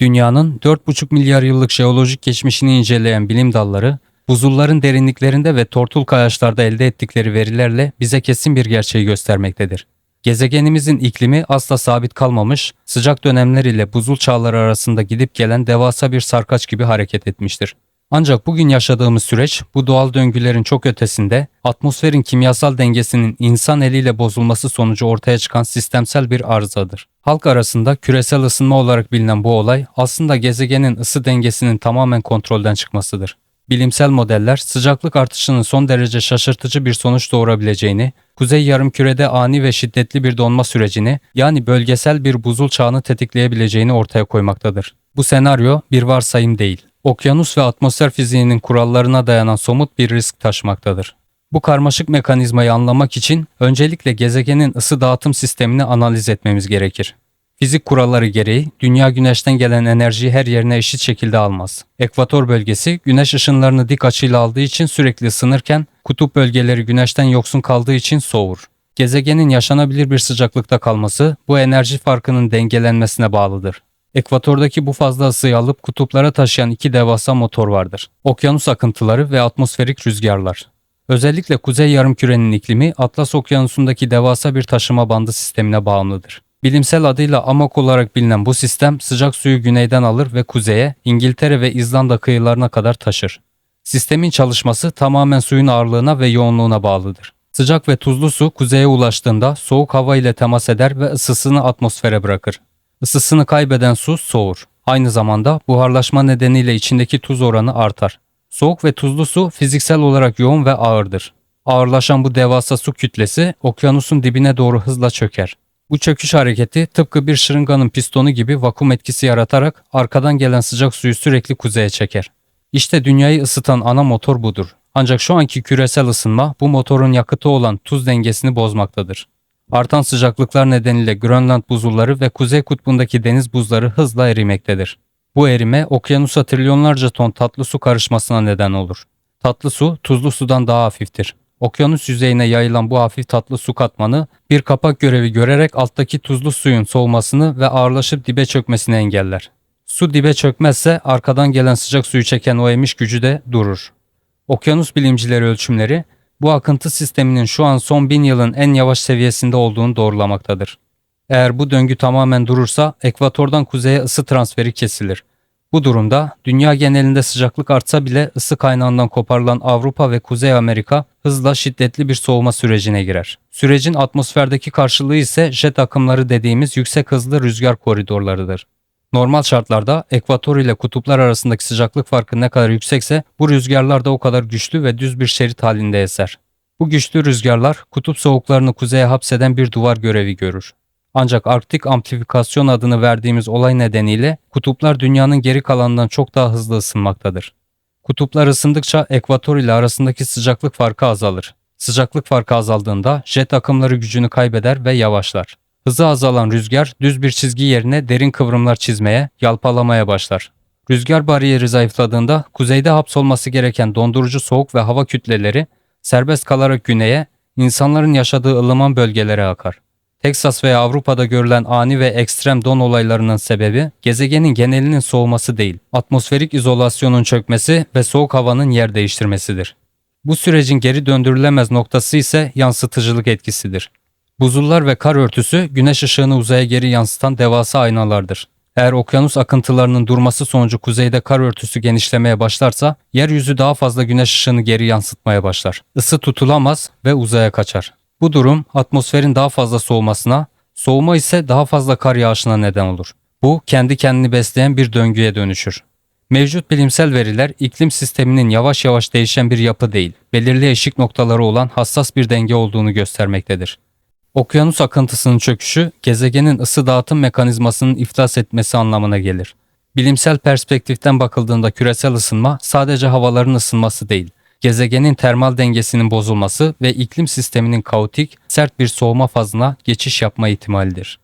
Dünyanın 4,5 milyar yıllık jeolojik geçmişini inceleyen bilim dalları, buzulların derinliklerinde ve tortul kayaçlarda elde ettikleri verilerle bize kesin bir gerçeği göstermektedir. Gezegenimizin iklimi asla sabit kalmamış, sıcak dönemler ile buzul çağları arasında gidip gelen devasa bir sarkaç gibi hareket etmiştir. Ancak bugün yaşadığımız süreç bu doğal döngülerin çok ötesinde atmosferin kimyasal dengesinin insan eliyle bozulması sonucu ortaya çıkan sistemsel bir arızadır. Halk arasında küresel ısınma olarak bilinen bu olay aslında gezegenin ısı dengesinin tamamen kontrolden çıkmasıdır. Bilimsel modeller sıcaklık artışının son derece şaşırtıcı bir sonuç doğurabileceğini, kuzey yarımkürede ani ve şiddetli bir donma sürecini yani bölgesel bir buzul çağını tetikleyebileceğini ortaya koymaktadır. Bu senaryo bir varsayım değil okyanus ve atmosfer fiziğinin kurallarına dayanan somut bir risk taşımaktadır. Bu karmaşık mekanizmayı anlamak için öncelikle gezegenin ısı dağıtım sistemini analiz etmemiz gerekir. Fizik kuralları gereği dünya güneşten gelen enerjiyi her yerine eşit şekilde almaz. Ekvator bölgesi güneş ışınlarını dik açıyla aldığı için sürekli ısınırken kutup bölgeleri güneşten yoksun kaldığı için soğur. Gezegenin yaşanabilir bir sıcaklıkta kalması bu enerji farkının dengelenmesine bağlıdır. Ekvatordaki bu fazla ısıyı alıp kutuplara taşıyan iki devasa motor vardır. Okyanus akıntıları ve atmosferik rüzgarlar. Özellikle kuzey yarımkürenin iklimi Atlas Okyanusu'ndaki devasa bir taşıma bandı sistemine bağımlıdır. Bilimsel adıyla AMOK olarak bilinen bu sistem sıcak suyu güneyden alır ve kuzeye, İngiltere ve İzlanda kıyılarına kadar taşır. Sistemin çalışması tamamen suyun ağırlığına ve yoğunluğuna bağlıdır. Sıcak ve tuzlu su kuzeye ulaştığında soğuk hava ile temas eder ve ısısını atmosfere bırakır. Isısını kaybeden su soğur. Aynı zamanda buharlaşma nedeniyle içindeki tuz oranı artar. Soğuk ve tuzlu su fiziksel olarak yoğun ve ağırdır. Ağırlaşan bu devasa su kütlesi okyanusun dibine doğru hızla çöker. Bu çöküş hareketi tıpkı bir şırınganın pistonu gibi vakum etkisi yaratarak arkadan gelen sıcak suyu sürekli kuzeye çeker. İşte dünyayı ısıtan ana motor budur. Ancak şu anki küresel ısınma bu motorun yakıtı olan tuz dengesini bozmaktadır. Artan sıcaklıklar nedeniyle Grönland buzulları ve Kuzey Kutbu'ndaki deniz buzları hızla erimektedir. Bu erime okyanusa trilyonlarca ton tatlı su karışmasına neden olur. Tatlı su tuzlu sudan daha hafiftir. Okyanus yüzeyine yayılan bu hafif tatlı su katmanı bir kapak görevi görerek alttaki tuzlu suyun soğumasını ve ağırlaşıp dibe çökmesini engeller. Su dibe çökmezse arkadan gelen sıcak suyu çeken o emiş gücü de durur. Okyanus bilimcileri ölçümleri bu akıntı sisteminin şu an son bin yılın en yavaş seviyesinde olduğunu doğrulamaktadır. Eğer bu döngü tamamen durursa ekvatordan kuzeye ısı transferi kesilir. Bu durumda dünya genelinde sıcaklık artsa bile ısı kaynağından koparılan Avrupa ve Kuzey Amerika hızla şiddetli bir soğuma sürecine girer. Sürecin atmosferdeki karşılığı ise jet akımları dediğimiz yüksek hızlı rüzgar koridorlarıdır. Normal şartlarda ekvator ile kutuplar arasındaki sıcaklık farkı ne kadar yüksekse bu rüzgarlar da o kadar güçlü ve düz bir şerit halinde eser. Bu güçlü rüzgarlar kutup soğuklarını kuzeye hapseden bir duvar görevi görür. Ancak Arktik amplifikasyon adını verdiğimiz olay nedeniyle kutuplar dünyanın geri kalanından çok daha hızlı ısınmaktadır. Kutuplar ısındıkça ekvator ile arasındaki sıcaklık farkı azalır. Sıcaklık farkı azaldığında jet akımları gücünü kaybeder ve yavaşlar. Hızı azalan rüzgar düz bir çizgi yerine derin kıvrımlar çizmeye, yalpalamaya başlar. Rüzgar bariyeri zayıfladığında kuzeyde hapsolması gereken dondurucu soğuk ve hava kütleleri serbest kalarak güneye, insanların yaşadığı ılıman bölgelere akar. Teksas veya Avrupa'da görülen ani ve ekstrem don olaylarının sebebi gezegenin genelinin soğuması değil, atmosferik izolasyonun çökmesi ve soğuk havanın yer değiştirmesidir. Bu sürecin geri döndürülemez noktası ise yansıtıcılık etkisidir. Buzullar ve kar örtüsü güneş ışığını uzaya geri yansıtan devasa aynalardır. Eğer okyanus akıntılarının durması sonucu kuzeyde kar örtüsü genişlemeye başlarsa yeryüzü daha fazla güneş ışığını geri yansıtmaya başlar. Isı tutulamaz ve uzaya kaçar. Bu durum atmosferin daha fazla soğumasına, soğuma ise daha fazla kar yağışına neden olur. Bu kendi kendini besleyen bir döngüye dönüşür. Mevcut bilimsel veriler iklim sisteminin yavaş yavaş değişen bir yapı değil, belirli eşik noktaları olan hassas bir denge olduğunu göstermektedir. Okyanus akıntısının çöküşü gezegenin ısı dağıtım mekanizmasının iflas etmesi anlamına gelir. Bilimsel perspektiften bakıldığında küresel ısınma sadece havaların ısınması değil, gezegenin termal dengesinin bozulması ve iklim sisteminin kaotik, sert bir soğuma fazına geçiş yapma ihtimalidir.